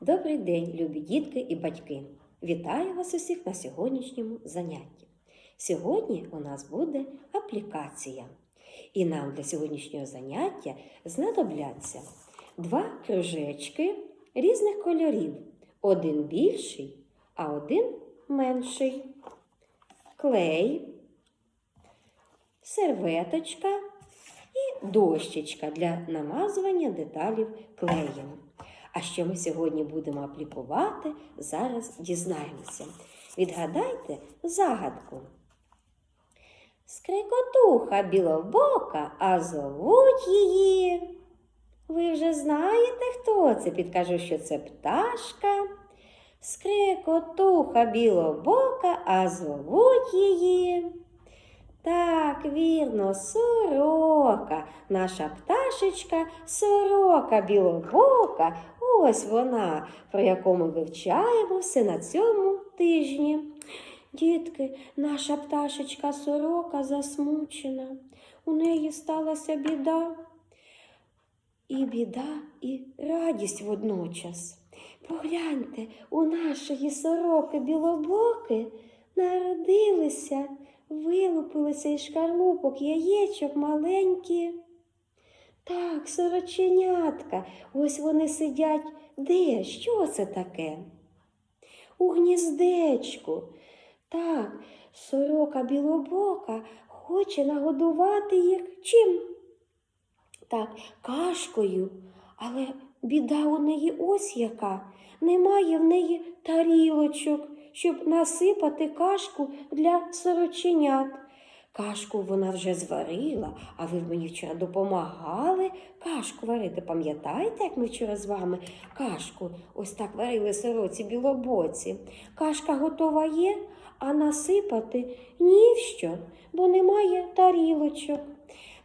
Добрий день, любі дітки і батьки! Вітаю вас усіх на сьогоднішньому занятті. Сьогодні у нас буде аплікація. І нам для сьогоднішнього заняття знадобляться два кружечки різних кольорів. Один більший, а один менший. Клей, серветочка і дощечка для намазування деталів клеєм. А що ми сьогодні будемо аплікувати, зараз дізнаємося. Відгадайте загадку. Скрикотуха білобока, а зовуть її. Ви вже знаєте, хто це? Підкажу, що це пташка. Скрикотуха білобока, а зовуть її. Так, вірно, сорока. Наша пташечка сорока білобока. Ось вона, про яку ми вивчаємо все на цьому тижні. Дітки, наша пташечка сорока засмучена. У неї сталася біда. І біда, і радість водночас. Погляньте, у нашої сороки білобоки народилися, вилупилися із шкарлупок яєчок маленькі. Так, сороченятка, ось вони сидять. Де? Що це таке? У гніздечку. Так, сорока білобока хоче нагодувати їх чим? Так, кашкою, але біда у неї ось яка. Немає в неї тарілочок, щоб насипати кашку для сороченят. Кашку вона вже зварила, а ви мені вчора допомагали кашку варити. Пам'ятаєте, як ми вчора з вами кашку ось так варили сороці білобоці? Кашка готова є, а насипати ні в що, бо немає тарілочок.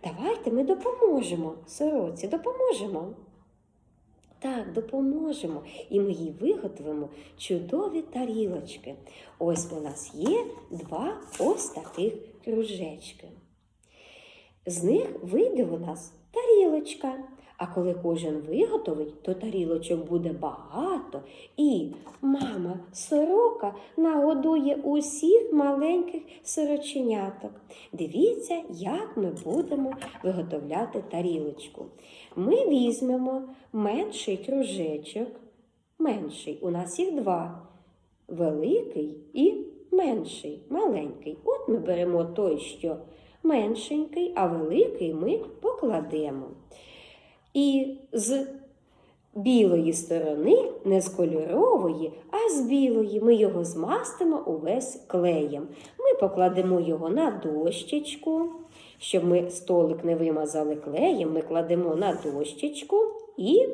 Давайте ми допоможемо сороці, допоможемо. Так, допоможемо. І ми їй виготовимо чудові тарілочки. Ось у нас є два ось таких кружечки. З них вийде у нас тарілочка. А коли кожен виготовить, то тарілочок буде багато, і мама сорока нагодує усіх маленьких сороченяток. Дивіться, як ми будемо виготовляти тарілочку. Ми візьмемо менший кружечок, менший, у нас їх два, великий і менший, маленький. От ми беремо той, що меншенький, а великий ми покладемо. І з білої сторони, не з кольорової, а з білої, ми його змастимо увесь клеєм. Ми покладемо його на дощечку. Щоб ми столик не вимазали клеєм, ми кладемо на дощечку і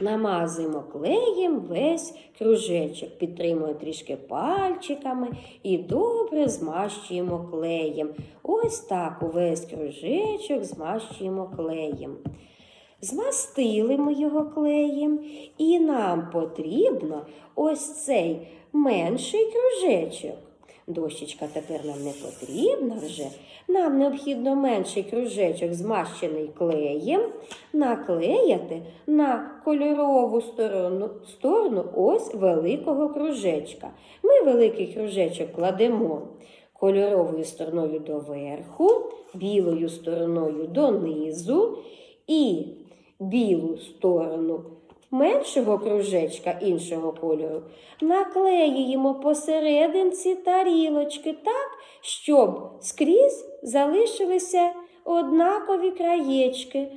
намазуємо клеєм весь кружечок, підтримуємо трішки пальчиками і добре змащуємо клеєм. Ось так увесь кружечок змащуємо клеєм. Змастили ми його клеєм, і нам потрібно ось цей менший кружечок. Дощечка тепер нам не потрібна вже. Нам необхідно менший кружечок, змащений клеєм, наклеяти на кольорову сторону, сторону ось великого кружечка. Ми великий кружечок кладемо кольоровою стороною доверху, білою стороною донизу і білу сторону меншого кружечка іншого кольору наклеюємо посерединці тарілочки так, щоб скрізь залишилися однакові краєчки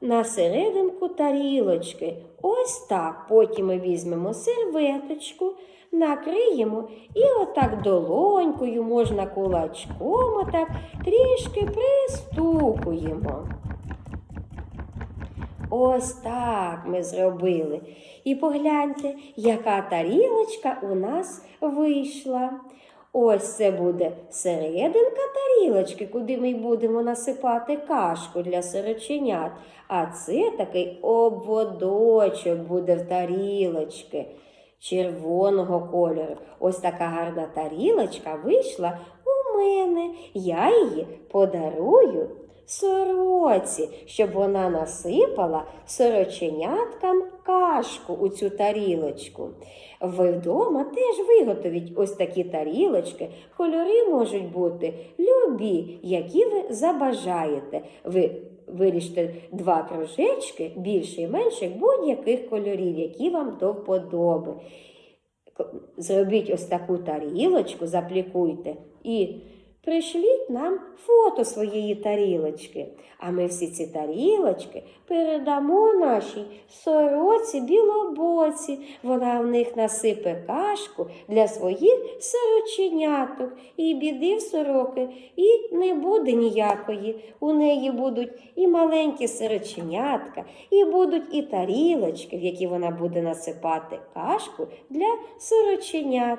на серединку тарілочки. Ось так. Потім ми візьмемо серветочку, накриємо і отак долонькою, можна кулачком, отак трішки пристукуємо. Ось так ми зробили. І погляньте, яка тарілочка у нас вийшла. Ось це буде серединка тарілочки, куди ми будемо насипати кашку для сироченят. А це такий обводочок буде в тарілочки червоного кольору. Ось така гарна тарілочка вийшла у мене. Я її подарую сороці, щоб вона насипала сороченяткам кашку у цю тарілочку. Ви вдома теж виготовіть ось такі тарілочки. Кольори можуть бути любі, які ви забажаєте. Ви виріште два кружечки, більше і менше будь-яких кольорів, які вам до вподоби. Зробіть ось таку тарілочку, заплікуйте і пришліть нам фото своєї тарілочки. А ми всі ці тарілочки передамо нашій сороці білобоці. Вона в них насипе кашку для своїх сороченяток. І біди в сороки і не буде ніякої. У неї будуть і маленькі сороченятка, і будуть і тарілочки, в які вона буде насипати кашку для сороченят.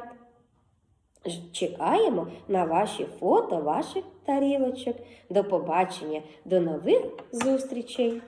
Чекаємо на ваші фото ваших тарілочок. До побачення, до нових зустрічей!